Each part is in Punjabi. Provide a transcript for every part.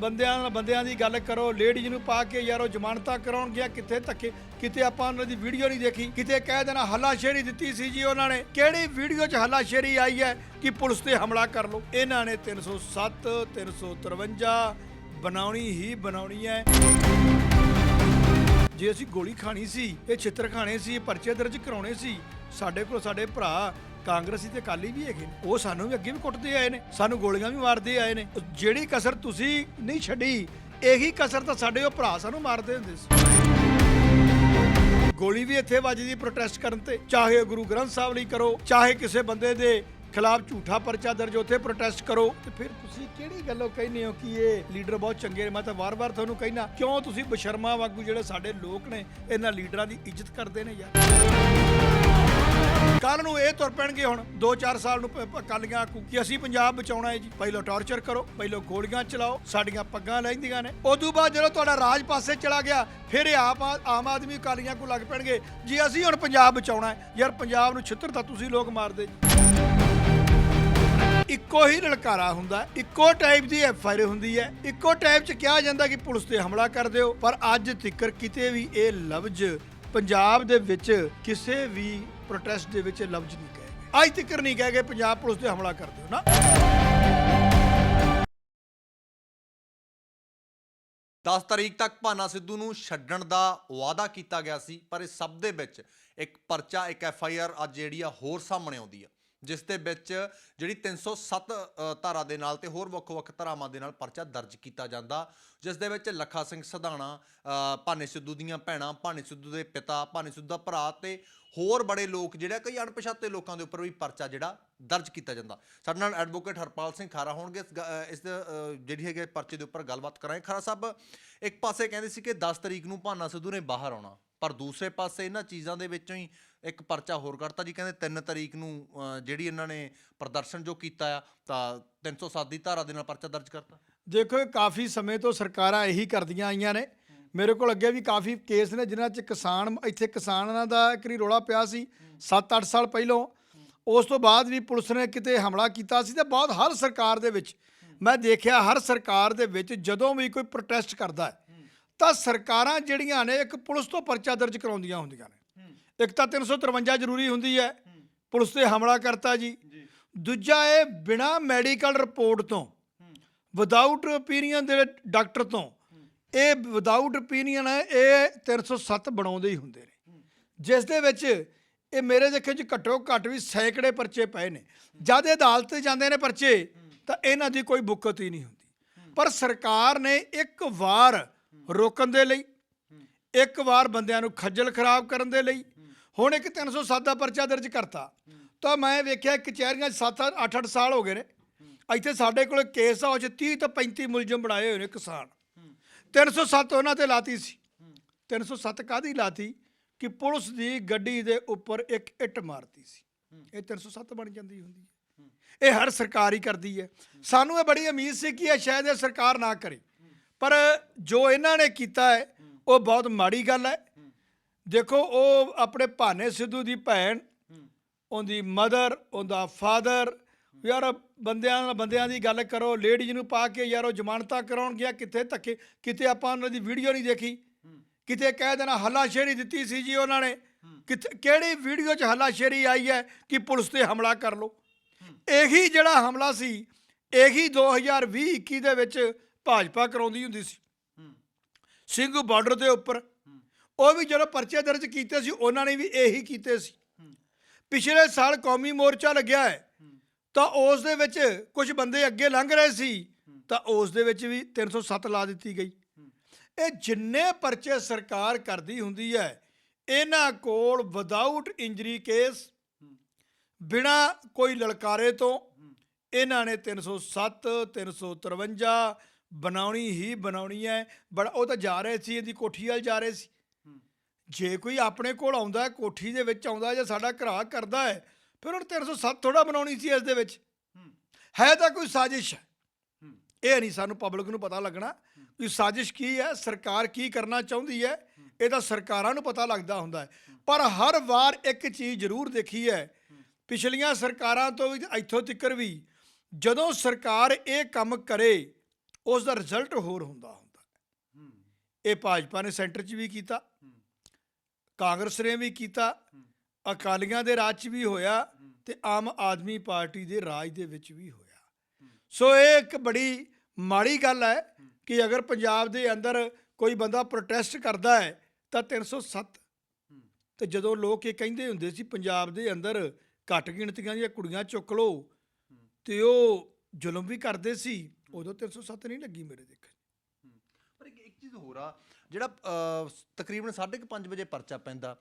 ਬੰਦਿਆਂ ਨਾਲ ਬੰਦਿਆਂ ਦੀ ਗੱਲ ਕਰੋ ਲੇਡੀਜ਼ ਨੂੰ ਪਾ ਕੇ ਯਾਰ ਉਹ ਜ਼ਮਾਨਤਾਂ ਕਰਾਉਣ ਗਿਆ ਕਿੱਥੇ ਧੱਕੇ ਕਿਤੇ ਆਪਾਂ ਉਹਨਾਂ ਦੀ ਵੀਡੀਓ ਨਹੀਂ ਦੇਖੀ, ਕਿਤੇ ਕਹਿ ਦੇਣਾ ਹੱਲਾਸ਼ੇਰੀ ਦਿੱਤੀ ਸੀ ਜੀ ਉਹਨਾਂ ਨੇ। ਕਿਹੜੀ ਵੀਡੀਓ 'ਚ ਹੱਲਾਸ਼ੇਰੀ ਆਈ ਹੈ ਕਿ ਪੁਲਿਸ ਤੇ ਹਮਲਾ ਕਰ ਲਓ? ਇਹਨਾਂ ਨੇ 307 353 ਬਣਾਉਣੀ ਹੀ ਬਣਾਉਣੀ ਹੈ। ਜੇ ਅਸੀਂ ਗੋਲੀ ਖਾਣੀ ਸੀ, ਇਹ ਛਿੱਤਰ ਖਾਣੇ ਸੀ ਪਰਚੇ ਦਰਜ ਕਰਾਉਣੇ ਸੀ, ਸਾਡੇ ਕੋਲ ਸਾਡੇ ਭਰਾ ਕਾਂਗਰਸੀ ਤੇ ਅਕਾਲੀ ਵੀ ਹੈਗੇ ਨੇ, ਉਹ ਸਾਨੂੰ ਵੀ ਅੱਗੇ ਵੀ ਕੁੱਟਦੇ ਆਏ ਨੇ, ਸਾਨੂੰ ਗੋਲੀਆਂ ਵੀ ਮਾਰਦੇ ਆਏ ਨੇ। ਜਿਹੜੀ ਕਸਰ ਤੁਸੀਂ ਨਹੀਂ ਛੱਡੀ, ਇਹੀ ਕਸਰ ਤਾਂ ਸਾਡੇ ਉਹ ਭਰਾ ਸਾਨੂੰ ਮਾਰਦੇ ਹੁੰਦੇ ਸੀ। ਗੋਲੀ ਵੀ ਇੱਥੇ ਵੱਜਦੀ ਪ੍ਰੋਟੈਸਟ ਕਰਨ ਤੇ, ਚਾਹੇ ਗੁਰੂ ਗ੍ਰੰਥ ਸਾਹਿਬ ਲਈ ਕਰੋ, ਚਾਹੇ ਕਿਸੇ ਬੰਦੇ ਦੇ ਖਿਲਾਫ ਝੂਠਾ ਪਰਚਾ ਦਰਜ ਉੱਥੇ ਪ੍ਰੋਟੈਸਟ ਕਰੋ। ਤੇ ਫਿਰ ਤੁਸੀਂ ਕਿਹੜੀ ਗੱਲੋਂ ਕਹਿੰਦੇ ਹੋ ਕਿ ਇਹ ਲੀਡਰ ਬਹੁਤ ਚੰਗੇ ਨੇ? ਮੈਂ ਤਾਂ ਵਾਰ-ਵਾਰ ਤੁਹਾਨੂੰ ਕਹਿਣਾ ਕਿਉਂ ਤੁਸੀਂ ਬਸ਼ਰਮਾ ਵਾਂਗੂ ਜਿਹੜੇ ਸਾਡੇ ਲੋਕ ਨੇ, ਇਹਨਾਂ ਲੀਡਰਾਂ ਦੀ ਇੱਜ਼ਤ ਕਰਦੇ ਨੇ ਯਾਰ? ਕੱਲ ਨੂੰ ਇਹ ਤੁਰ ਪੈਣਗੇ ਹੁਣ 2-4 ਸਾਲ ਨੂੰ ਪ- ਅਕਾਲੀਆਂ ਆਕੂ ਕਿ ਅਸੀਂ ਪੰਜਾਬ ਬਚਾਉਣਾ ਹੈ ਜੀ। ਪਹਿਲਾਂ ਟਾਰਚਰ ਕਰੋ ਪਹਿਲਾਂ ਗੋਲੀਆਂ ਚਲਾਓ, ਸਾਡੀਆਂ ਪੱਗਾਂ ਲੈਂਦੀਆਂ ਨੇ। ਉਦੋਂ ਬਾਅਦ ਜਦੋਂ ਤੁਹਾਡਾ ਰਾਜ ਪਾਸੇ ਚਲਾ ਗਿਆ, ਫਿਰ ਇਹ ਆਪ ਆਮ ਆਦਮੀ ਅਕਾਲੀਆਂ ਕੋ ਲੱਗ ਪੈਣਗੇ। ਜੀ ਅਸੀਂ ਹੁਣ ਪੰਜਾਬ ਬਚਾਉਣਾ ਹੈ, ਯਾਰ ਪੰਜਾਬ ਨੂੰ ਛਿੱਤਰ ਤਾਂ ਤੁਸੀਂ ਲੋਕ ਮਾਰਦੇ ਜੀ। ਇੱਕੋ ਹੀ ਲਲਕਾਰਾ ਹੁੰਦਾ, ਇੱਕੋ ਟਾਈਪ ਦੀ ਐਫ ਆਈ ਆਰ ਹੁੰਦੀ ਹੈ। ਇੱਕੋ ਟਾਈਪ ਚ ਕਿਹਾ ਜਾਂਦਾ ਕਿ ਪੁਲਿਸ ਤੇ ਹਮਲਾ ਕਰ ਦਿਓ, ਪਰ ਅੱਜ ਤੱਕਰ ਕਿਤੇ ਵੀ ਇਹ ਲਫ਼ਜ਼ ਪੰਜਾਬ ਦੇ ਵਿੱਚ ਕਿਸੇ ਵੀ ਪ੍ਰੋਟੈਸਟ ਦੇ ਵਿੱਚ ਇਹ ਲਫ਼ਜ਼ ਨਹੀਂ ਕਹੇ ਗਏ। ਅੱਜ ਤੱਕਰ ਨਹੀਂ ਕਹੇ ਗਏ, ਪੰਜਾਬ ਪੁਲਿਸ ਤੇ ਹਮਲਾ ਕਰ ਦਿਓ ਨਾ। 10 ਤਰੀਕ ਤੱਕ ਭਾਨਾ ਸਿੱਧੂ ਨੂੰ ਛੱਡਣ ਦਾ ਵਾਅਦਾ ਕੀਤਾ ਗਿਆ ਸੀ, ਪਰ ਇਸ ਸਭ ਦੇ ਵਿੱਚ ਇੱਕ ਪਰਚਾ, ਇੱਕ ਐਫ ਆਈ ਆਰ ਅੱਜ ਜਿਹੜੀ ਆ ਹੋਰ ਸਾਹਮਣੇ ਆਉਂਦੀ ਆ। ਜਿਸ ਦੇ ਵਿੱਚ ਜਿਹੜੀ 307 ਅ, ਧਾਰਾ ਦੇ ਨਾਲ ਤੇ ਹੋਰ ਵੱਖ-ਵੱਖ ਧਾਰਾਵਾਂ ਦੇ ਨਾਲ ਪਰਚਾ ਦਰਜ ਕੀਤਾ ਜਾਂਦਾ। ਜਿਸ ਦੇ ਵਿੱਚ ਲੱਖਾ ਸਿੰਘ ਸਧਾਣਾ ਅ, ਭਾਨੇ ਸਿੱਧੂ ਦੀਆਂ ਭੈਣਾਂ ਭਾਨੇ ਸਿੱਧੂ ਦੇ ਪਿਤਾ ਭਾਨੇ ਸਿੱਧੂ ਦਾ ਭਰਾ ਤੇ ਹੋਰ ਬੜੇ ਲੋਕ ਜਿਹੜੇ ਕਈ ਅਣਪਛਾਤੇ ਲੋਕਾਂ ਦੇ ਉੱਪਰ ਵੀ ਪਰਚਾ ਜਿਹੜਾ ਦਰਜ ਕੀਤਾ ਜਾਂਦਾ। ਸਾਡੇ ਨਾਲ ਐਡਵੋਕੇਟ ਹਰਪਾਲ ਸਿੰਘ ਖਾਰਾ ਹੋਣਗੇ। ਇਸ ਗ- ਇਸ ਜਿਹੜੀ ਹੈਗੇ ਪਰਚੇ ਦੇ ਉੱਪਰ ਗੱਲਬਾਤ ਕਰਾਂਗੇ। ਖਾਰਾ ਸਾਹਿਬ ਇੱਕ ਪਾਸੇ ਕਹਿੰਦੇ ਸੀ ਕਿ 10 ਤਰੀਕ ਨੂੰ ਭਾਨਾ ਸਿੱਧੂ ਨੇ ਬਾਹਰ ਆਉਣਾ। ਪਰ ਦੂਸਰੇ ਪਾਸੇ ਇਹਨਾਂ ਚੀਜ਼ਾਂ ਦੇ ਵਿੱਚੋਂ ਹੀ ਇੱਕ ਪਰਚਾ ਹੋਰ ਕੱਢਤਾ ਜੀ ਕਹਿੰਦੇ 3 ਤਰੀਕ ਨੂੰ ਅ, ਜਿਹੜੀ ਇਹਨਾਂ ਨੇ ਪ੍ਰਦਰਸ਼ਨ ਜੋ ਕੀਤਾ ਆ ਤਾਂ 307 ਦੀ ਧਾਰਾ ਦੇ ਨਾਲ ਪਰਚਾ ਦਰਜ ਕਰਤਾ। ਦੇਖੋ ਇਹ ਕਾਫੀ ਸਮੇਂ ਤੋਂ ਸਰਕਾਰਾਂ ਇਹੀ ਕਰਦੀਆਂ ਆਈਆਂ ਨੇ। ਮੇਰੇ ਕੋਲ ਅੱਗੇ ਵੀ ਕਾਫੀ ਕੇਸ ਨੇ ਜਿਨ੍ਹਾਂ 'ਚ ਕਿਸਾਨ ਇੱਥੇ ਕਿਸਾਨਾਂ ਦਾ ਇੱਕ ਰੀ ਰੋਲਾ ਪਿਆ ਸੀ 7-8 ਸਾਲ ਪਹਿਲਾਂ। ਉਸ ਤੋਂ ਬਾਅਦ ਵੀ ਪੁਲਿਸ ਨੇ ਕਿਤੇ ਹਮਲਾ ਕੀਤਾ ਸੀ ਤੇ ਬਹੁਤ ਹਰ ਸਰਕਾਰ ਦੇ ਵਿੱਚ ਮੈਂ ਦੇਖਿਆ ਹਰ ਸਰਕਾਰ ਦੇ ਵਿੱਚ ਜਦੋਂ ਵੀ ਕੋਈ ਪ੍ਰੋਟੈਸਟ ਕਰਦਾ ਹੈ ਤਾਂ ਸਰਕਾਰਾਂ ਜਿਹੜੀਆਂ ਨੇ ਇੱਕ ਪੁਲਿਸ ਤੋਂ ਪਰਚਾ ਦਰਜ ਕਰਾਉਂਦੀਆਂ ਹੁੰਦੀਆਂ ਨੇ। ਇੱਕ ਤਾਂ 353 ਜ਼ਰੂਰੀ ਹੁੰਦੀ ਹੈ। ਪੁਲਿਸ ਤੇ ਹਮਲਾ ਕਰਤਾ ਜੀ। ਦੂਜਾ ਇਹ ਬਿਨਾ ਮੈਡੀਕਲ ਰਿਪੋਰਟ ਤੋਂ ਵਿਦਆਊਟ ਓਪੀਨੀਅਨ ਦੇ ਡਾਕਟਰ ਤੋਂ ਇਹ ਵਿਦਆਊਟ ਓਪੀਨੀਅਨ ਹੈ ਇਹ 307 ਬਣਾਉਂਦੇ ਹੀ ਹੁੰਦੇ ਨੇ। ਜਿਸ ਦੇ ਵਿੱਚ ਇਹ ਮੇਰੇ ਦੇਖੇ ਚ ਘੱਟੋ ਘੱਟ ਵੀ ਸੈਂਕੜੇ ਪਰਚੇ ਪਏ ਨੇ। ਜਦ ਇਹ ਅਦਾਲਤ ਤੇ ਜਾਂਦੇ ਨੇ ਪਰਚੇ ਤਾਂ ਇਹਨਾਂ ਦੀ ਕੋਈ ਬੁੱਕਤ ਹੀ ਨਹੀਂ ਹੁੰਦੀ। ਪਰ ਸਰਕਾਰ ਨੇ ਇੱਕ ਵਾਰ ਰੋਕਣ ਦੇ ਲਈ, ਇੱਕ ਵਾਰ ਬੰਦਿਆਂ ਨੂੰ ਖੱਜਲ ਖਰਾਬ ਕਰਨ ਦੇ ਲਈ, ਹੁਣ ਇੱਕ 307 ਦਾ ਪਰਚਾ ਦਰਜ ਕਰਤਾ। ਤਾਂ ਮੈਂ ਵੇਖਿਆ ਕਚਹਿਰੀਆਂ 7 8 8 ਸਾਲ ਹੋ ਗਏ ਨੇ। ਇੱਥੇ ਸਾਡੇ ਕੋਲ ਕੇਸ ਆ, ਉਹ 'ਚ 30 ਤੋਂ 35 ਮੁਲਜ਼ਮ ਬਣਾਏ ਹੋਏ ਨੇ ਕਿਸਾਨ। 307 ਉਹਨਾਂ ਤੇ ਲਾਤੀ ਸੀ। 307 ਕਾਦੀ ਲਾਤੀ? ਕਿ ਪੁਲਿਸ ਦੀ ਗੱਡੀ ਦੇ ਉੱਪਰ ਇੱਕ ਇੱਟ ਮਾਰਤੀ ਸੀ। ਇਹ 307 ਬਣ ਜਾਂਦੀ ਹੁੰਦੀ ਹੈ। ਇਹ ਹਰ ਸਰਕਾਰ ਹੀ ਕਰਦੀ ਹੈ। ਸਾਨੂੰ ਇਹ ਬੜੀ ਉਮੀਦ ਸੀ ਕਿ ਇਹ ਸ਼ਾਇਦ ਇਹ ਸਰਕਾਰ ਨਾ ਕਰੇ। ਪਰ ਜੋ ਇਹਨਾਂ ਨੇ ਕੀਤਾ ਹੈ, ਉਹ ਬਹੁਤ ਮਾੜੀ ਗੱਲ ਹੈ। ਦੇਖੋ, ਉਹ ਆਪਣੇ ਭਾਨੇ ਸਿੱਧੂ ਦੀ ਭੈਣ, ਉਹਦੀ ਮਦਰ, ਉਹਦਾ ਫਾਦਰ, ਯਾਰ ਬੰਦਿਆਂ ਨਾਲ ਬੰਦਿਆਂ ਦੀ ਗੱਲ ਕਰੋ, ਲੇਡੀਜ਼ ਨੂੰ ਪਾ ਕੇ ਯਾਰ ਉਹ ਜ਼ਮਾਨਤਾਂ ਕਰਾਉਣ ਗਿਆ ਕਿੱਥੇ ਧੱਕੇ ਕਿਤੇ ਆਪਾਂ ਉਹਨਾਂ ਦੀ ਵੀਡੀਓ ਨਹੀਂ ਦੇਖੀ। ਕਿਤੇ ਕਹਿ ਦੇਣਾ ਹੱਲਾਸ਼ੇਰੀ ਦਿੱਤੀ ਸੀ ਜੀ ਉਹਨਾਂ ਨੇ। ਕਿੱਥੇ, ਕਿਹੜੀ ਵੀਡੀਓ 'ਚ ਹੱਲਾਸ਼ੇਰੀ ਆਈ ਹੈ ਕਿ ਪੁਲਿਸ ਤੇ ਹਮਲਾ ਕਰ ਲਓ? ਇਹੀ ਜਿਹੜਾ ਹਮਲਾ ਸੀ, ਇਹੀ 2020 21 ਦੇ ਵਿੱਚ ਭਾਜਪਾ ਕਰਾਉਂਦੀ ਹੁੰਦੀ ਸੀ। ਸਿੰਘੂ ਬਾਰਡਰ ਦੇ ਉੱਪਰ। ਉਹ ਵੀ ਜਦੋਂ ਪਰਚੇ ਦਰਜ ਕੀਤੇ ਸੀ ਉਹਨਾਂ ਨੇ ਵੀ ਇਹੀ ਕੀਤੇ ਸੀ। ਪਿਛਲੇ ਸਾਲ ਕੌਮੀ ਮੋਰਚਾ ਲੱਗਿਆ ਹੈ। ਤਾਂ ਉਸ ਦੇ ਵਿੱਚ ਕੁਝ ਬੰਦੇ ਅੱਗੇ ਲੰਘ ਰਹੇ ਸੀ। ਤਾਂ ਉਸ ਦੇ ਵਿੱਚ ਵੀ 307 ਲਾ ਦਿੱਤੀ ਗਈ। ਇਹ ਜਿੰਨੇ ਪਰਚੇ ਸਰਕਾਰ ਕਰਦੀ ਹੁੰਦੀ ਹੈ ਇਹਨਾਂ ਕੋਲ ਵਿਦਆਊਟ ਇੰਜਰੀ ਕੇਸ ਬਿਨਾ ਕੋਈ ਲਲਕਾਰੇ ਤੋਂ ਇਹਨਾਂ ਨੇ 307 353 ਬਣਾਉਣੀ ਹੀ ਬਣਾਉਣੀ ਹੈ। ਬੜਾ ਉਹ ਤਾਂ ਜਾ ਰਹੇ ਸੀ ਇਹਦੀ ਕੋਠੀ ਵੱਲ ਜਾ ਰਹੇ ਸੀ। ਜੇ ਕੋਈ ਆਪਣੇ ਕੋਲ ਆਉਂਦਾ ਹੈ, ਕੋਠੀ ਦੇ ਵਿੱਚ ਆਉਂਦਾ ਜਾਂ ਸਾਡਾ ਘਰਾ ਕਰਦਾ ਹੈ ਫਿਰ ਹੁਣ 307 ਥੋੜਾ ਬਣਾਉਣੀ ਸੀ ਇਸ ਦੇ ਵਿੱਚ। ਹੈ। ਤਾਂ ਕੋਈ ਸਾਜ਼ਿਸ਼। ਹੈ। ਇਹ ਨਹੀਂ ਸਾਨੂੰ ਪਬਲਿਕ ਨੂੰ ਪਤਾ ਲੱਗਣਾ ਕਿ ਸਾਜ਼ਿਸ਼ ਕੀ ਹੈ ਸਰਕਾਰ ਕੀ ਕਰਨਾ ਚਾਹੁੰਦੀ ਹੈ। ਇਹ ਤਾਂ ਸਰਕਾਰਾਂ ਨੂੰ ਪਤਾ ਲੱਗਦਾ ਹੁੰਦਾ ਹੈ। ਪਰ ਹਰ ਵਾਰ ਇੱਕ ਚੀਜ਼ ਜ਼ਰੂਰ ਦੇਖੀ ਹੈ। ਪਿਛਲੀਆਂ ਸਰਕਾਰਾਂ ਤੋਂ ਵੀ ਇੱਥੋਂ ਤੱਕਰ ਵੀ ਜਦੋਂ ਸਰਕਾਰ ਇਹ ਕੰਮ ਕਰੇ ਉਸ ਦਾ ਰਿਜ਼ਲਟ ਹੋਰ ਹੁੰਦਾ ਹੁੰਦਾ ਇਹ ਭਾਜਪਾ ਨੇ ਸੈਂਟਰ 'ਚ ਵੀ ਕੀਤਾ। ਕਾਂਗਰਸ ਨੇ ਵੀ ਕੀਤਾ। ਅਕਾਲੀਆਂ ਦੇ ਰਾਜ 'ਚ ਵੀ ਹੋਇਆ ਤੇ ਆਮ ਆਦਮੀ ਪਾਰਟੀ ਦੇ ਰਾਜ ਦੇ ਵਿੱਚ ਵੀ ਹੋਇਆ। ਸੋ ਇਹ ਇੱਕ ਬੜੀ ਮਾੜੀ ਗੱਲ ਹੈ ਕਿ ਅਗਰ ਪੰਜਾਬ ਦੇ ਅੰਦਰ ਕੋਈ ਬੰਦਾ ਪ੍ਰੋਟੈਸਟ ਕਰਦਾ ਹੈ ਤਾਂ 307 ਤੇ ਜਦੋਂ ਲੋਕ ਇਹ ਕਹਿੰਦੇ ਹੁੰਦੇ ਸੀ ਪੰਜਾਬ ਦੇ ਅੰਦਰ ਘੱਟ ਗਿਣਤੀਆਂ ਦੀਆਂ ਕੁੜੀਆਂ ਚੁੱਕ ਲਓ ਤੇ ਉਹ ਜ਼ੁਲਮ ਵੀ ਕਰਦੇ ਸੀ। ਉਦੋਂ 307 ਨਹੀਂ ਲੱਗੀ ਮੇਰੇ ਦੇਖਣ ਪਰ ਇੱਕ ਇੱਕ ਚੀਜ਼ ਹੋਰ ਆ ਜਿਹੜਾ ਅਹ, ਤਕਰੀਬਨ 5:30 ਵਜੇ ਪਰਚਾ ਪੈਂਦਾ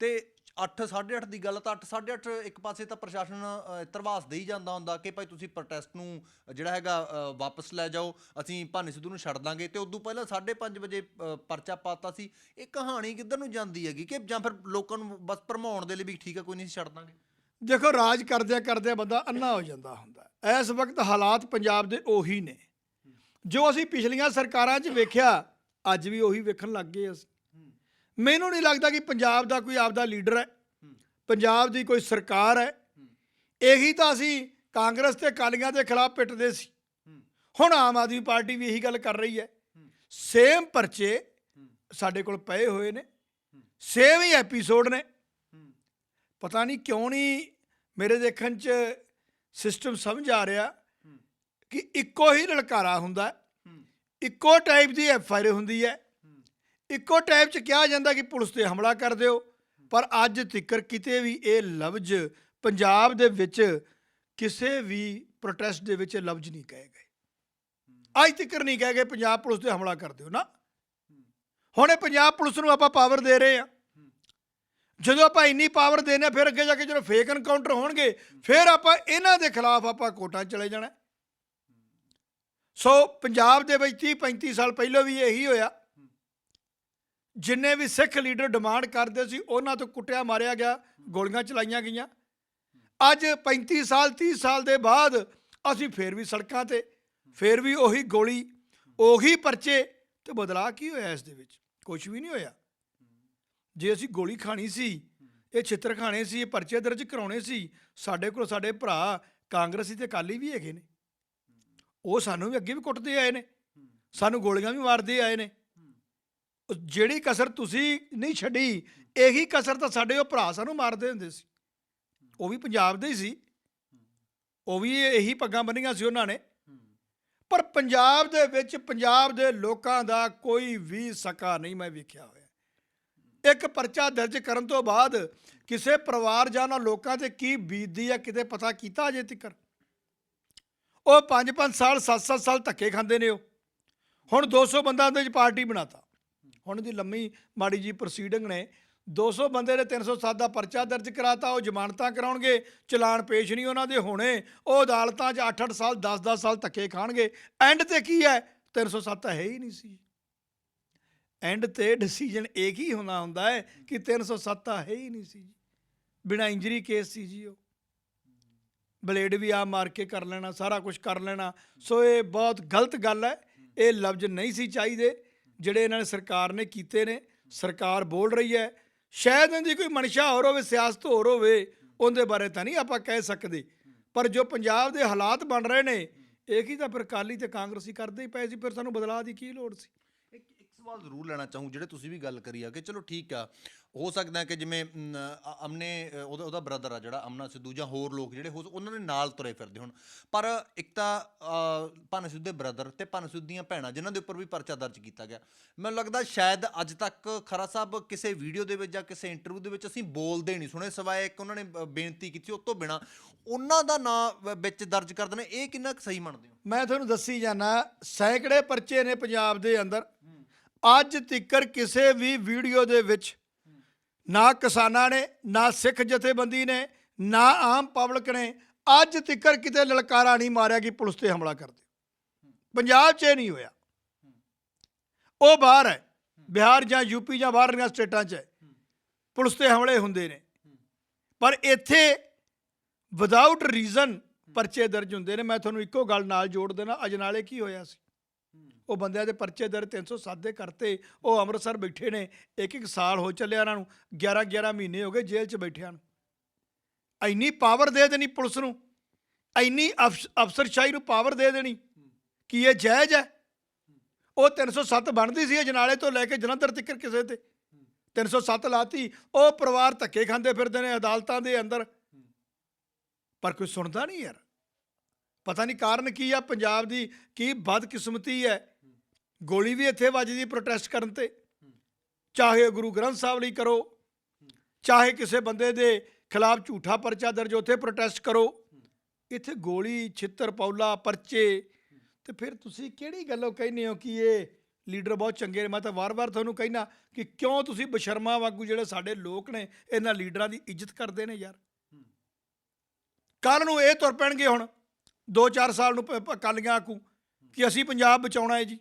ਤੇ 8 8:30 ਦੀ ਗੱਲ ਤਾਂ 8 8:30 ਇੱਕ ਪਾਸੇ ਤਾਂ ਪ੍ਰਸ਼ਾਸਨ ਅਹ, ਤਰਵਾਸ ਦੇਈ ਜਾਂਦਾ ਹੁੰਦਾ ਕਿ ਭਾਈ ਤੁਸੀਂ ਪ੍ਰੋਟੈਸਟ ਨੂੰ ਜਿਹੜਾ ਹੈਗਾ ਅਹ, ਵਾਪਸ ਲੈ ਜਾਓ ਅਸੀਂ ਭਾਨੀ ਸਿੱਧੂ ਨੂੰ ਛੱਡ ਦਾਂਗੇ ਤੇ ਉਦੋਂ ਪਹਿਲਾਂ 5:30 ਵਜੇ ਅਹ, ਪਰਚਾ ਪਾਤਾ ਸੀ। ਇਹ ਕਹਾਣੀ ਕਿੱਧਰ ਨੂੰ ਜਾਂਦੀ ਹੈਗੀ ਕਿ ਜਾਂ ਫਿਰ ਲੋਕਾਂ ਨੂੰ ਬਸ ਭਰਮਾਉਣ ਦੇ ਲਈ ਵੀ ਠੀਕ ਹੈ ਕੋਈ ਨਹੀਂ ਅਸੀਂ ਛੱਡ ਦਾਂਗੇ? ਦੇਖੋ, ਰਾਜ ਕਰਦਿਆਂ ਕਰਦਿਆਂ ਬੰਦਾ ਅੰਨਾ ਹੋ ਜਾਂਦਾ ਹੁੰਦਾ ਇਸ ਵਕਤ ਹਾਲਾਤ ਪੰਜਾਬ ਦੇ ਉਹੀ ਨੇ। ਜੋ ਅਸੀਂ ਪਿਛਲੀਆਂ ਸਰਕਾਰਾਂ 'ਚ ਵੇਖਿਆ, ਅੱਜ ਵੀ ਉਹੀ ਵੇਖਣ ਲੱਗ ਗਏ ਅਸੀਂ। ਮੈਨੂੰ ਨਹੀਂ ਲੱਗਦਾ ਕਿ ਪੰਜਾਬ ਦਾ ਕੋਈ ਆਪਦਾ ਲੀਡਰ ਹੈ। ਪੰਜਾਬ ਦੀ ਕੋਈ ਸਰਕਾਰ ਹੈ। ਇਹੀ ਤਾਂ ਅਸੀਂ ਕਾਂਗਰਸ ਤੇ ਅਕਾਲੀਆਂ ਦੇ ਖਿਲਾਫ ਪਿੱਟਦੇ ਸੀ। ਹੁਣ ਆਮ ਆਦਮੀ ਪਾਰਟੀ ਵੀ ਇਹੀ ਗੱਲ ਕਰ ਰਹੀ ਹੈ। ਸੇਮ ਪਰਚੇ ਸਾਡੇ ਕੋਲ ਪਏ ਹੋਏ ਨੇ। ਸੇਮ ਹੀ ਐਪੀਸੋਡ ਨੇ। ਪਤਾ ਨਹੀਂ ਕਿਉਂ ਨਹੀਂ ਮੇਰੇ ਦੇਖਣ 'ਚ ਸਿਸਟਮ ਸਮਝ ਆ ਰਿਹਾ ਕਿ ਇੱਕੋ ਹੀ ਲਲਕਾਰਾ ਹੁੰਦਾ। ਇੱਕੋ ਟਾਈਪ ਦੀ ਐਫ ਆਈ ਆਰ ਹੁੰਦੀ ਹੈ। ਇੱਕੋ ਟਾਈਪ 'ਚ ਕਿਹਾ ਜਾਂਦਾ ਕਿ ਪੁਲਿਸ ਤੇ ਹਮਲਾ ਕਰ ਦਿਓ। ਪਰ ਅੱਜ ਤੱਕਰ ਕਿਤੇ ਵੀ ਇਹ ਲਫ਼ਜ਼ ਪੰਜਾਬ ਦੇ ਵਿੱਚ ਕਿਸੇ ਵੀ ਪ੍ਰੋਟੈਸਟ ਦੇ ਵਿੱਚ ਲਫ਼ਜ਼ ਨਹੀਂ ਕਹੇ ਗਏ। ਅੱਜ ਤੱਕਰ ਨਹੀਂ ਕਹੇ ਗਏ ਪੰਜਾਬ ਪੁਲਿਸ ਤੇ ਹਮਲਾ ਕਰ ਦਿਓ ਨਾ। ਹੁਣ ਇਹ ਪੰਜਾਬ ਪੁਲਿਸ ਨੂੰ ਆਪਾਂ ਪਾਵਰ ਦੇ ਰਹੇ ਆ ਜਦੋਂ ਆਪਾਂ ਇੰਨੀ ਪਾਵਰ ਦੇਨੇ ਫਿਰ ਅੱਗੇ ਜਾ ਕੇ ਜਦੋਂ ਫੇਕ ਐਨਕਾਊਂਟਰ ਹੋਣਗੇ, ਫਿਰ ਆਪਾਂ ਇਹਨਾਂ ਦੇ ਖਿਲਾਫ ਆਪਾਂ ਕੋਟਾਂ 'ਚ ਚਲੇ ਜਾਣਾ ਸੋ ਪੰਜਾਬ ਦੇ ਵਿੱਚ 30 35 ਸਾਲ ਪਹਿਲਾਂ ਵੀ ਇਹੀ ਹੋਇਆ। ਜਿੰਨੇ ਵੀ ਸਿੱਖ ਲੀਡਰ ਡਿਮਾਂਡ ਕਰਦੇ ਸੀ, ਉਹਨਾਂ ਤੋਂ ਕੁੱਟਿਆ ਮਾਰਿਆ ਗਿਆ, ਗੋਲੀਆਂ ਚਲਾਈਆਂ ਗਈਆਂ। ਅੱਜ 35 ਸਾਲ 30 ਸਾਲ ਦੇ ਬਾਅਦ ਅਸੀਂ ਫੇਰ ਵੀ ਸੜਕਾਂ ਤੇ, ਫੇਰ ਵੀ ਉਹੀ ਗੋਲੀ, ਉਹੀ ਪਰਚੇ ਤੇ ਬਦਲਾਅ ਕੀ ਹੋਇਆ ਇਸ ਦੇ ਵਿੱਚ? ਕੁਝ ਵੀ ਨਹੀਂ ਹੋਇਆ। ਜੇ ਅਸੀਂ ਗੋਲੀ ਖਾਣੀ ਸੀ, ਇਹ ਛਿੱਤਰ ਖਾਣੇ ਸੀ, ਇਹ ਪਰਚੇ ਦਰਜ ਕਰਾਉਣੇ ਸੀ, ਸਾਡੇ ਕੋਲ ਸਾਡੇ ਭਰਾ ਕਾਂਗਰਸੀ ਤੇ ਅਕਾਲੀ ਵੀ ਹੈਗੇ ਨੇ। ਉਹ ਸਾਨੂੰ ਵੀ ਅੱਗੇ ਵੀ ਕੁੱਟਦੇ ਆਏ ਨੇ, ਸਾਨੂੰ ਗੋਲੀਆਂ ਵੀ ਮਾਰਦੇ ਆਏ ਨੇ। ਜਿਹੜੀ ਕਸਰ ਤੁਸੀਂ ਨਹੀਂ ਛੱਡੀ, ਇਹੀ ਕਸਰ ਤਾਂ ਸਾਡੇ ਉਹ ਭਰਾ ਸਾਨੂੰ ਮਾਰਦੇ ਹੁੰਦੇ ਸੀ। ਉਹ ਵੀ ਪੰਜਾਬ ਦੇ ਹੀ ਸੀ। ਉਹ ਵੀ ਇਹੀ ਪੱਗਾਂ ਬੰਨੀਆਂ ਸੀ ਉਹਨਾਂ ਨੇ। ਪਰ ਪੰਜਾਬ ਦੇ ਵਿੱਚ, ਪੰਜਾਬ ਦੇ ਲੋਕਾਂ ਦਾ ਕੋਈ ਵੀ ਸਕਾ ਨਹੀਂ ਮੈਂ ਵੇਖਿਆ ਹੋਇਆ। ਇੱਕ ਪਰਚਾ ਦਰਜ ਕਰਨ ਤੋਂ ਬਾਅਦ ਕਿਸੇ ਪਰਿਵਾਰ ਜਾਂ ਉਹਨਾਂ ਲੋਕਾਂ ਤੇ ਕੀ ਬੀਤਦੀ ਹੈ, ਕਿਤੇ ਪਤਾ ਕੀਤਾ ਅਜੇ ਤੱਕ ਉਹ 5-5 ਸਾਲ 7-7 ਸਾਲ ਧੱਕੇ ਖਾਂਦੇ ਨੇ ਉਹ। ਹੁਣ 200 ਬੰਦਾ ਉਹਦੇ ਚ ਪਾਰਟੀ ਬਣਾਤਾ। ਹੁਣ ਦੀ ਲੰਮੀ ਮਾੜੀ ਜੀ ਪ੍ਰੋਸੀਡਿੰਗ ਨੇ। 200 ਬੰਦੇ ਨੇ 307 ਦਾ ਪਰਚਾ ਦਰਜ ਕਰਾਤਾ, ਉਹ ਜ਼ਮਾਨਤਾਂ ਕਰਾਉਣਗੇ, ਚਲਾਨ ਪੇਸ਼ ਨਹੀਂ ਉਹਨਾਂ ਦੇ ਹੋਣੇ, ਉਹ ਅਦਾਲਤਾਂ 'ਚ 8-8 ਸਾਲ 10-10 ਸਾਲ ਧੱਕੇ ਖਾਣਗੇ। ਐਂਡ ਤੇ ਕੀ ਹੈ? 307 ਤਾਂ ਹੈ ਹੀ ਨਹੀਂ ਸੀ। ਐਂਡ ਤੇ ਡਿਸੀਜਨ ਇੱਕ ਹੀ ਹੋਣਾ ਹੁੰਦਾ ਹੈ ਕਿ 307 ਤਾਂ ਹੈ ਹੀ ਨਹੀਂ ਸੀ ਜੀ। ਬਿਨਾ ਇੰਜਰੀ ਕੇਸ ਸੀ ਜੀ ਉਹ। ਬਲੇਡ ਵੀ ਆ ਮਾਰ ਕੇ ਕਰ ਲੈਣਾ, ਸਾਰਾ ਕੁਝ ਕਰ ਲੈਣਾ। ਸੋ ਇਹ ਬਹੁਤ ਗਲਤ ਗੱਲ ਹੈ। ਇਹ ਲਫ਼ਜ਼ ਨਹੀਂ ਸੀ ਚਾਹੀਦੇ, ਜਿਹੜੇ ਇਹਨਾਂ ਨੇ ਸਰਕਾਰ ਨੇ ਕੀਤੇ ਨੇ। ਸਰਕਾਰ ਬੋਲ ਰਹੀ ਹੈ। ਸ਼ਾਇਦ ਇਹਦੀ ਕੋਈ ਮਨਸ਼ਾ ਹੋਰ ਹੋਵੇ, ਸਿਆਸਤ ਹੋਰ ਹੋਵੇ, ਉਹਦੇ ਬਾਰੇ ਤਾਂ ਨਹੀਂ ਆਪਾਂ ਕਹਿ ਸਕਦੇ। ਪਰ ਜੋ ਪੰਜਾਬ ਦੇ ਹਾਲਾਤ ਬਣ ਰਹੇ ਨੇ, ਇਹ ਕੀ ਤਾਂ ਫਿਰ ਕਾਲੀ ਤੇ ਕਾਂਗਰਸੀ ਕਰਦੇ ਹੀ ਪਏ ਸੀ, ਫਿਰ ਸਾਨੂੰ ਬਦਲਾਅ ਦੀ ਕੀ ਲੋੜ ਸੀ? ਸਵਾਲ ਜ਼ਰੂਰ ਲੈਣਾ ਚਾਹੂੰ ਜਿਹੜੇ ਤੁਸੀਂ ਵੀ ਗੱਲ ਕਰੀ ਆ ਕਿ ਚਲੋ ਠੀਕ ਆ ਹੋ ਸਕਦਾ ਕਿ ਜਿਵੇਂ ਅਮ, ਅ- ਅਮਨੇ ਅ, ਉਹਦਾ ਉਹਦਾ ਬ੍ਰਦਰ ਆ ਜਿਹੜਾ ਅਮਨਾ ਸਿੱਧੂ ਜਾਂ ਹੋਰ ਲੋਕ ਜਿਹੜੇ ਹੋ ਉਹਨਾਂ ਦੇ ਨਾਲ ਤੁਰੇ ਫਿਰਦੇ ਹੁਣ। ਪਰ ਇੱਕ ਤਾਂ ਭਾਨ ਸਿੱਧੂ ਦੇ ਬ੍ਰਦਰ ਤੇ ਭਾਨ ਸਿੱਧੂ ਦੀਆਂ ਭੈਣਾਂ ਜਿਨ੍ਹਾਂ ਦੇ ਉੱਪਰ ਵੀ ਪਰਚਾ ਦਰਜ ਕੀਤਾ ਗਿਆ। ਮੈਨੂੰ ਲੱਗਦਾ ਸ਼ਾਇਦ ਅੱਜ ਤੱਕ ਖਰਾ ਸਾਹਿਬ ਕਿਸੇ ਵੀਡੀਓ ਦੇ ਵਿੱਚ ਜਾਂ ਕਿਸੇ ਇੰਟਰਵਿਊ ਦੇ ਵਿੱਚ ਅਸੀਂ ਬੋਲਦੇ ਨਹੀਂ ਸੁਣੇ ਸਿਵਾਏ ਇੱਕ ਉਹਨਾਂ ਨੇ ਅ, ਬੇਨਤੀ ਕੀਤੀ ਉਸ ਤੋਂ ਬਿਨਾ। ਉਹਨਾਂ ਦਾ ਨਾਂ ਵਿੱਚ ਦਰਜ ਕਰ ਦੇਣਾ ਇਹ ਕਿੰਨਾ ਕੁ ਸਹੀ ਮੰਨਦੇ ਹੋ? ਮੈਂ ਤੁਹਾਨੂੰ ਦੱਸੀ ਜਾਣਾ ਸੈਂਕੜੇ ਪਰਚੇ ਨੇ ਪੰਜਾਬ ਦੇ ਅੰਦਰ। ਅੱਜ ਤੱਕਰ ਕਿਸੇ ਵੀ ਵੀਡੀਓ ਦੇ ਵਿੱਚ ਨਾ ਕਿਸਾਨਾਂ ਨੇ, ਨਾ ਸਿੱਖ ਜਥੇਬੰਦੀ ਨੇ, ਨਾ ਆਮ ਪਬਲਿਕ ਨੇ ਅੱਜ ਤੱਕਰ ਕਿਤੇ ਲਲਕਾਰਾ ਨਹੀਂ ਮਾਰਿਆ ਕਿ ਪੁਲਿਸ ਤੇ ਹਮਲਾ ਕਰ ਦਿਓ। ਪੰਜਾਬ 'ਚ ਇਹ ਨਹੀਂ ਹੋਇਆ। ਉਹ ਬਾਹਰ ਹੈ। ਬਿਹਾਰ ਜਾਂ ਯੂਪੀ ਜਾਂ ਬਾਹਰਲੀਆਂ ਸਟੇਟਾਂ 'ਚ ਹੈ। ਪੁਲਿਸ ਤੇ ਹਮਲੇ ਹੁੰਦੇ ਨੇ। ਪਰ ਇੱਥੇ ਵਿਦਆਊਟ ਰੀਜ਼ਨ ਪਰਚੇ ਦਰਜ ਹੁੰਦੇ ਨੇ। ਮੈਂ ਤੁਹਾਨੂੰ ਇੱਕੋ ਗੱਲ ਨਾਲ ਜੋੜ ਦੇਣਾ ਅਜਨਾਲੇ ਕੀ ਹੋਇਆ ਸੀ? ਉਹ ਬੰਦਿਆਂ ਦੇ ਪਰਚੇ ਦਰਜ 307 ਦੇ ਕਰਤੇ, ਉਹ ਅੰਮ੍ਰਿਤਸਰ ਬੈਠੇ ਨੇ, ਇੱਕ ਇੱਕ ਸਾਲ ਹੋ ਚੱਲਿਆ ਉਹਨਾਂ ਨੂੰ 11 11 ਮਹੀਨੇ ਹੋ ਗਏ ਜੇਲ੍ਹ 'ਚ ਬੈਠਿਆਂ ਨੂੰ। ਇੰਨੀ ਪਾਵਰ ਦੇ ਦੇਣੀ ਪੁਲਿਸ ਨੂੰ, ਇੰਨੀ ਅਫਸ- ਅਫਸਰਸ਼ਾਹੀ ਨੂੰ ਪਾਵਰ ਦੇ ਦੇਣੀ, ਕੀ ਇਹ ਜਾਇਜ਼ ਹੈ? ਉਹ 307 ਬਣਦੀ ਸੀ ਅਜਨਾਲੇ ਤੋਂ ਲੈ ਕੇ ਜਲੰਧਰ ਤੱਕ ਕਿਸੇ ਤੇ। 307 ਲਾਤੀ, ਉਹ ਪਰਿਵਾਰ ਧੱਕੇ ਖਾਂਦੇ ਫਿਰਦੇ ਨੇ ਅਦਾਲਤਾਂ ਦੇ ਅੰਦਰ। ਪਰ ਕੋਈ ਸੁਣਦਾ ਨਹੀਂ ਯਾਰ। ਪਤਾ ਨਹੀਂ ਕਾਰਨ ਕੀ ਆ, ਪੰਜਾਬ ਦੀ ਕੀ ਬਦਕਿਸਮਤੀ ਹੈ। ਗੋਲੀ ਵੀ ਇੱਥੇ ਵੱਜਦੀ ਪ੍ਰੋਟੈਸਟ ਕਰਨ ਤੇ। ਚਾਹੇ ਗੁਰੂ ਗ੍ਰੰਥ ਸਾਹਿਬ ਲਈ ਕਰੋ, ਚਾਹੇ ਕਿਸੇ ਬੰਦੇ ਦੇ ਖਿਲਾਫ ਝੂਠਾ ਪਰਚਾ ਦਰਜ ਉੱਥੇ ਪ੍ਰੋਟੈਸਟ ਕਰੋ। ਇੱਥੇ ਗੋਲੀ, ਛਿੱਤਰ, ਪੌਲਾ, ਪਰਚੇ, ਤੇ ਫਿਰ ਤੁਸੀਂ ਕਿਹੜੀ ਗੱਲੋਂ ਕਹਿੰਦੇ ਹੋ ਕਿ ਇਹ ਲੀਡਰ ਬਹੁਤ ਚੰਗੇ ਨੇ? ਮੈਂ ਤਾਂ ਵਾਰ-ਵਾਰ ਤੁਹਾਨੂੰ ਕਹਿਣਾ ਕਿ ਕਿਉਂ ਤੁਸੀਂ ਬਸ਼ਰਮਾ ਵਾਂਗੂ ਜਿਹੜੇ ਸਾਡੇ ਲੋਕ ਨੇ, ਇਹਨਾਂ ਲੀਡਰਾਂ ਦੀ ਇੱਜ਼ਤ ਕਰਦੇ ਨੇ ਯਾਰ? ਕੱਲ ਨੂੰ ਇਹ ਤੁਰ ਪੈਣਗੇ ਹੁਣ? 2-4 ਸਾਲ ਨੂੰ ਪ- ਅਕਾਲੀਆਂ ਆਕੂ ਕਿ ਅਸੀਂ ਪੰਜਾਬ ਬਚਾਉਣਾ ਹੈ ਜੀ।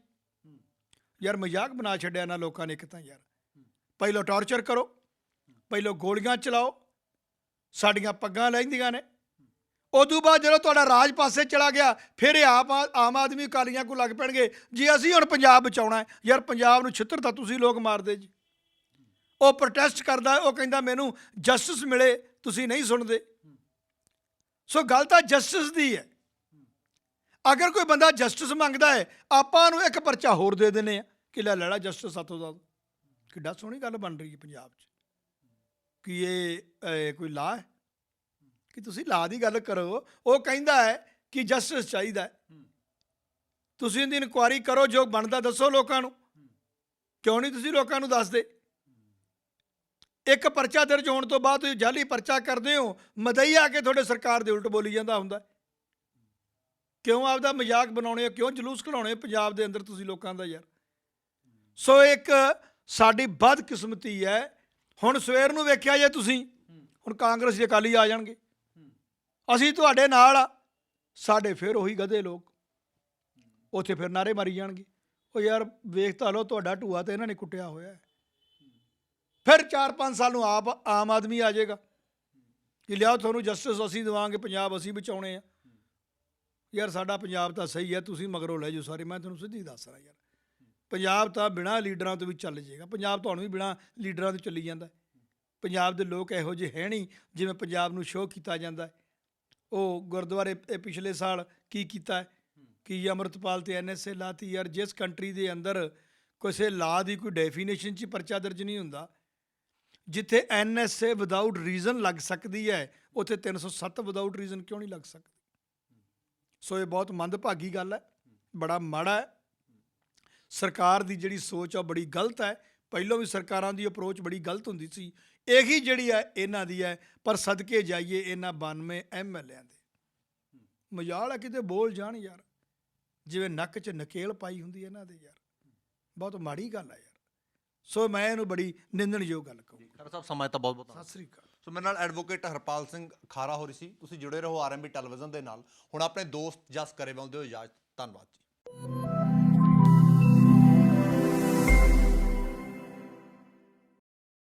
ਯਾਰ ਮਜ਼ਾਕ ਬਣਾ ਛੱਡਿਆ ਇਹਨਾਂ ਲੋਕਾਂ ਨੇ ਇੱਕ ਤਾਂ ਯਾਰ। ਪਹਿਲਾਂ ਟਾਰਚਰ ਕਰੋ, ਪਹਿਲਾਂ ਗੋਲੀਆਂ ਚਲਾਓ, ਸਾਡੀਆਂ ਪੱਗਾਂ ਲੈਂਦੀਆਂ ਨੇ। ਉਦੋਂ ਬਾਅਦ ਜਦੋਂ ਤੁਹਾਡਾ ਰਾਜ ਪਾਸੇ ਚਲਾ ਗਿਆ, ਫਿਰ ਇਹ ਆਪ ਆਮ ਆਦਮੀ ਅਕਾਲੀਆਂ ਕੋ ਲੱਗ ਪੈਣਗੇ, ਜੀ ਅਸੀਂ ਹੁਣ ਪੰਜਾਬ ਬਚਾਉਣਾ ਹੈ, ਯਾਰ ਪੰਜਾਬ ਨੂੰ ਛਿੱਤਰ ਤਾਂ ਤੁਸੀਂ ਲੋਕ ਮਾਰਦੇ ਜੀ। ਉਹ ਪ੍ਰੋਟੈਸਟ ਕਰਦਾ, ਉਹ ਕਹਿੰਦਾ ਮੈਨੂੰ ਜਸਟਿਸ ਮਿਲੇ, ਤੁਸੀਂ ਨਹੀਂ ਸੁਣਦੇ। ਸੋ ਗੱਲ ਤਾਂ ਜਸਟਿਸ ਦੀ ਹੈ। ਅਗਰ ਕੋਈ ਬੰਦਾ ਜਸਟਿਸ ਮੰਗਦਾ ਹੈ, ਆਪਾਂ ਨੂੰ ਇੱਕ ਪਰਚਾ ਹੋਰ ਦੇ ਦਿੰਨੇ ਆ ਕਿ ਲੈ ਲੈਣਾ ਜਸਟਿਸ ਸਾਤੋਂ ਦਾ। ਕਿੱਡਾ ਸੋਹਣੀ ਗੱਲ ਬਣ ਰਹੀ ਹੈ ਪੰਜਾਬ 'ਚ। ਕਿ ਇਹ ਕੋਈ ਲਾ ਹੈ? ਕਿ ਤੁਸੀਂ ਲਾ ਦੀ ਗੱਲ ਕਰੋ। ਉਹ ਕਹਿੰਦਾ ਹੈ ਕਿ ਜਸਟਿਸ ਚਾਹੀਦਾ ਤੁਸੀਂ ਇਹਦੀ ਇਨਕੁਆਰੀ ਕਰੋ, ਜੋ ਬਣਦਾ ਦੱਸੋ ਲੋਕਾਂ ਨੂੰ। ਕਿਉਂ ਨਹੀਂ ਤੁਸੀਂ ਲੋਕਾਂ ਨੂੰ ਦੱਸਦੇ? ਇੱਕ ਪਰਚਾ ਦਰਜ ਹੋਣ ਤੋਂ ਬਾਅਦ ਤੁਸੀਂ ਜਾਲੀ ਪਰਚਾ ਕਰਦੇ ਹੋ। ਮਦਈ ਆ ਕੇ ਤੁਹਾਡੇ ਸਰਕਾਰ ਦੇ ਉਲਟ ਬੋਲੀ ਜਾਂਦਾ ਹੁੰਦਾ ਕਿਉਂ ਆਪਦਾ ਮਜ਼ਾਕ ਬਣਾਉਣੇ ਹੋ? ਕਿਉਂ ਜਲੂਸ ਕਢਾਉਣੇ ਹੋ ਪੰਜਾਬ ਦੇ ਅੰਦਰ ਤੁਸੀਂ ਲੋਕਾਂ ਦਾ ਯਾਰ? ਸੋ ਇੱਕ ਸਾਡੀ ਬਦਕਿਸਮਤੀ ਹੈ। ਹੁਣ ਸਵੇਰ ਨੂੰ ਵੇਖਿਆ ਜੇ ਤੁਸੀਂ, ਹੁਣ ਕਾਂਗਰਸ ਦੇ ਅਕਾਲੀ ਆ ਜਾਣਗੇ। ਅਸੀਂ ਤੁਹਾਡੇ ਨਾਲ ਆ। ਸਾਡੇ ਫਿਰ ਉਹੀ ਗਧੇ ਲੋਕ। ਉੱਥੇ ਫਿਰ ਨਾਰੇ ਮਾਰੀ ਜਾਣਗੇ। ਉਹ ਯਾਰ ਵੇਖ ਤਾਂ ਲਓ, ਤੁਹਾਡਾ ਢੂਆ ਤੇ ਇਹਨਾਂ ਨੇ ਕੁੱਟਿਆ ਹੋਇਆ ਹੈ। ਫਿਰ 4-5 ਸਾਲ ਨੂੰ ਆਪ ਆਮ ਆਦਮੀ ਆ ਜਾਏਗਾ। ਕਿ ਲਿਆਓ ਤੁਹਾਨੂੰ ਜਸਟਿਸ ਅਸੀਂ ਦੇਵਾਂਗੇ, ਪੰਜਾਬ ਅਸੀਂ ਬਚਾਉਣੇ ਆ। ਯਾਰ ਸਾਡਾ ਪੰਜਾਬ ਤਾਂ ਸਹੀ ਹੈ, ਤੁਸੀਂ ਮਗਰੋਂ ਲੈ ਜਾਓ ਸਾਰੇ, ਮੈਂ ਤੁਹਾਨੂੰ ਸਿੱਧੀ ਦੱਸ ਰਿਹਾ ਯਾਰ। ਪੰਜਾਬ ਤਾਂ ਬਿਨਾਂ ਲੀਡਰਾਂ ਤੋਂ ਵੀ ਚੱਲ ਜਾਏਗਾ, ਪੰਜਾਬ ਤੁਹਾਨੂੰ ਵੀ ਬਿਨਾਂ ਲੀਡਰਾਂ ਤੋਂ ਚੱਲੀ ਜਾਂਦਾ। ਪੰਜਾਬ ਦੇ ਲੋਕ ਇਹੋ ਜਿਹੇ ਹੈ ਨਹੀਂ, ਜਿਵੇਂ ਪੰਜਾਬ ਨੂੰ ਸ਼ੋਅ ਕੀਤਾ ਜਾਂਦਾ ਉਹ ਗੁਰਦੁਆਰੇ ਇਹ ਪਿਛਲੇ ਸਾਲ ਕੀ ਕੀਤਾ ਹੈ? ਕਿ ਅਮਰਤਪਾਲ ਤੇ ਐਨਐਸਏ ਲਾਤੀ ਯਾਰ, ਜਿਸ ਕੰਟਰੀ ਦੇ ਅੰਦਰ ਕਿਸੇ ਲਾ ਦੀ ਕੋਈ ਡੈਫੀਨੇਸ਼ਨ 'ਚ ਪਰਚਾ ਦਰਜ ਨਹੀਂ ਹੁੰਦਾ, ਜਿੱਥੇ ਐਨਐਸਏ ਵਿਦਆਊਟ ਰੀਜ਼ਨ ਲੱਗ ਸਕਦੀ ਹੈ, ਉੱਥੇ 307 ਵਿਦਆਊਟ ਰੀਜ਼ਨ ਕਿਉਂ ਨਹੀਂ ਲੱਗ ਸਕਦੀ? ਸੋ ਇਹ ਬਹੁਤ ਮੰਦਭਾਗੀ ਗੱਲ ਹੈ ਬੜਾ ਮਾੜਾ ਹੈ। ਸਰਕਾਰ ਦੀ ਜਿਹੜੀ ਸੋਚ ਆ ਬੜੀ ਗਲਤ ਹੈ। ਪਹਿਲਾਂ ਵੀ ਸਰਕਾਰਾਂ ਦੀ ਅਪਰੋਚ ਬੜੀ ਗਲਤ ਹੁੰਦੀ ਸੀ। ਇਹੀ ਜਿਹੜੀ ਹੈ ਇਹਨਾਂ ਦੀ ਹੈ। ਪਰ ਸਦਕੇ ਜਾਈਏ ਇਹਨਾਂ 92 ਐਮਐਲਏਆਂ ਦੇ। ਮਜਾਲ ਹੈ ਕਿਤੇ ਬੋਲ ਜਾਣ ਯਾਰ। ਜਿਵੇਂ ਨੱਕ 'ਚ ਨਕੇਲ ਪਾਈ ਹੁੰਦੀ ਹੈ ਇਹਨਾਂ ਦੇ ਯਾਰ। ਬਹੁਤ ਮਾੜੀ ਗੱਲ ਹੈ ਯਾਰ। ਸੋ ਮੈਂ ਇਹਨੂੰ ਬੜੀ ਨਿੰਦਣਯੋਗ ਗੱਲ ਕਹੂੰਗਾ। ਖੈਰ ਸਾਹਿਬ ਸਮਾਂ ਤਾਂ ਬਹੁਤ ਬਹੁਤ। ਸਤਿ ਸ੍ਰੀ ਅਕਾਲ। ਸੋ ਮੇਰੇ ਨਾਲ ਐਡਵੋਕੇਟ ਹਰਪਾਲ ਸਿੰਘ ਖਾਰਾ ਹੋ ਰਹੀ ਸੀ। ਤੁਸੀਂ ਜੁੜੇ ਰਹੋ ਆਰਐਮਬੀ ਟੈਲੀਵਿਜ਼ਨ ਦੇ ਨਾਲ। ਹੁਣ ਆਪਣੇ ਦੋਸਤ ਜਸ ਕਰੇ ਬੰਦੇ ਹੋ ਇਜਾਜ਼ਤ ਧੰਨਵਾਦ ਜੀ।